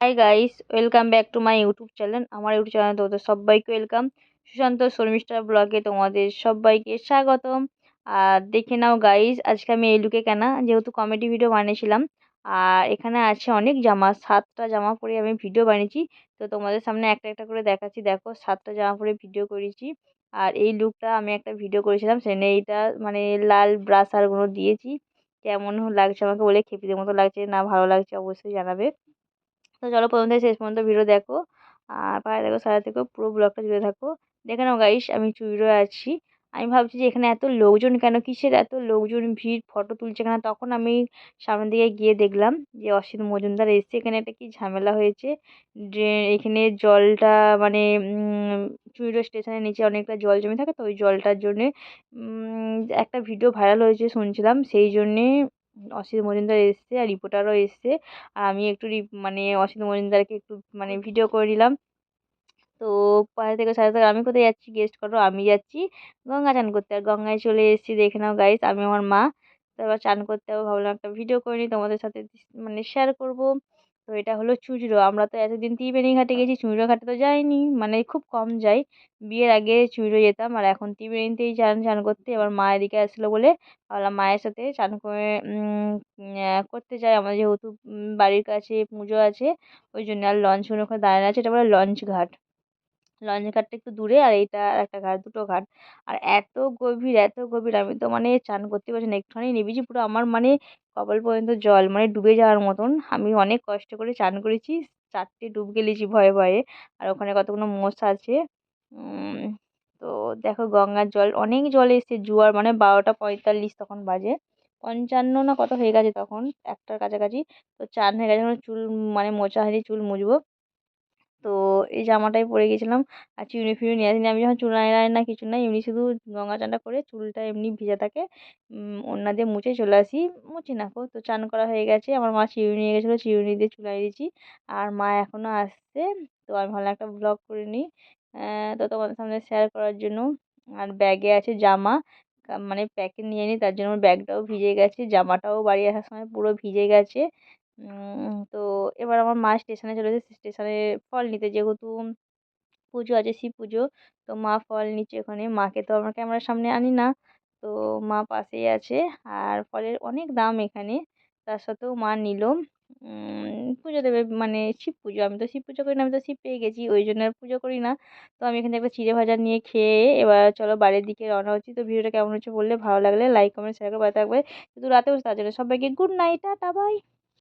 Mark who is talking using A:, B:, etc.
A: Hi guys welcome back to my YouTube channel আমার YouTube channel তোমাদের সবাইকে welcome Sushant Sharmistha ব্লগে তোমাদের সবাইকে স্বাগতম। আর দেখে নাও গাইস আজকে আমি এই লুকে কেনা, যেহেতু কমেডি ভিডিও বানিয়েছিলাম। আর এখানে আছে অনেক জামা, সাতটা জামা পরে আমি ভিডিও বানিয়েছি। তো তোমাদের সামনে একটা একটা করে দেখাচ্ছি। দেখো, সাতটা জামা পরে ভিডিও করেছি। আর এই লুকটা আমি একটা ভিডিও করেছিলাম সেখানে এইটা মানে লাল ব্রাশ আরগুলো দিয়েছি। কেমন লাগছে আমাকে বলে খেপিদের মতো লাগছে, না ভালো লাগছে অবশ্যই জানাবে। তো চলো প্রথম থেকে শেষ পর্যন্ত ভিডিও দেখো। আর পায়ে দেখো সারা থেকে পুরো ব্লগটা জুড়ে থাকো। দেখে নাও গাইস আমি চুইরো আছি। আমি ভাবছি যে এখানে এত লোকজন কেন? কিসের এত লোকজন ভিড়? ফটো তুলছে কেন? তখন আমি সামনের দিকে গিয়ে দেখলাম যে অসিত মজুমদার এসছে। এখানে একটা কি ঝামেলা হয়েছে? যে এখানে জলটা মানে চুইরো স্টেশনের নিচে অনেকটা জল জমে থাকে, তো ওই জলটার জন্যে একটা ভিডিও ভাইরাল হয়েছে শুনছিলাম। সেই জন্যে অসিত মজুমদার এসছে আর রিপোর্টারও এসছে। আর আমি একটু মানে অসিত মজুমদারকে একটু মানে ভিডিও করে নিলাম তো পাশে থেকে সাথে থেকে আমি কোথায় যাচ্ছি গেস্ট করো আমি যাচ্ছি গঙ্গা চান করতে। আর গঙ্গায় চলে এসেছি, দেখে নাও গাইস আমি আমার মা। তারপর চান করতে হবে ভাবলাম একটা ভিডিও করে নিই, তোমাদের সাথে মানে শেয়ার করব। তো এটা হলো চুঁচড়ো। আমরা তো এতদিন ত্রিবেণী ঘাটে গেছি, চুঁচড়ো ঘাটে তো যাইনি। মানে খুব কম যাই। বিয়ের আগে চুঁচড়ো যেতাম আর এখন ত্রিবেণীতেই চান চান করতে। এবার মা এদিকে আসলো বলে ভাবলাম মায়ের সাথে চান করে করতে যাই। আমাদের যেহেতু বাড়ির কাছে পুজো আছে, ওই জন্য আর লঞ্চ ওখানে দাঁড়ানো আছে। এটা বলে লঞ্চ ঘাট। লঞ্চ ঘাটটা একটু দূরে আর এইটা একটা ঘাট, দুটো ঘাট। আর এত গভীর এত গভীর, আমি তো মানে চান করতে পারছি না, একটুখানি নেমেছি পুরো আমার মানে কপাল পর্যন্ত জল মানে ডুবে যাওয়ার মতন। আমি অনেক কষ্ট করে চান করেছি, চারটে ডুব গেলেছি ভয়ে ভয়ে। আর ওখানে কতগুলো মোষ আছে তো দেখো গঙ্গার জল, অনেক জল এসছে, জোয়ার মানে বারোটা পঁয়তাল্লিশ তখন বাজে। পঞ্চান্ন না কত হয়ে গেছে তখন, একটার কাছাকাছি। তো চান হয়ে গেছে চুল মানে মোছা হয়নি চুল মুছবো। তো এই জামাটাই পরে গেছিলাম। আর চিরুনি ফিরুনি নিয়ে আসিনি। আমি যখন চুল আনি না কিছু না এমনি শুধু গঙ্গা চানটা করে চুলটা এমনি ভিজা থাকে ওড়না দিয়ে মুছে চলে আসি। মুছি না কো তো চান করা হয়ে গেছে। আমার মা চিরুনি নিয়ে গেছিল চিরুনি দিয়ে চুল দিয়েছি। আর মা এখনও আসছে। তো আমি ভালো একটা ব্লগ করে নিই। তো তোমাদের সামনে শেয়ার করার জন্য। আর ব্যাগে আছে জামা। মানে প্যাকেট নিয়ে নিই তার জন্য আমার ব্যাগটাও ভিজে গেছে। জামাটাও বাড়ি আসার সময় পুরো ভিজে গেছে। তো এবার আমার মা স্টেশনে চলে এসেছে। স্টেশনে ফল নিতে। যেহেতু পুজো আছে, শিব পুজো, তো মা ফল নিচ্ছে ওখানে। মাকে তো আমার ক্যামেরার সামনে আনি না। তো মা পাশেই আছে আর ফলের অনেক দাম এখানে। তার সাথেও মা নিল। পুজো দেবে মানে শিব পুজো। আমি তো শিব পুজো করি না, আমি তো শিব পেয়ে গেছি, ওই জন্য আর পুজো করি না। তো আমি এখানে একটা চিড়ে ভাজা নিয়ে খেয়ে এবার চলো বাড়ির দিকে রওনা হচ্ছি। তো ভিডিওটা কেমন হচ্ছে বললে ভালো লাগলে লাইক কমেন্ট শেয়ার করে থাকবে। শুধু রাতে বসে তার জন্য সবাইকে গুড নাইট টাটা বাই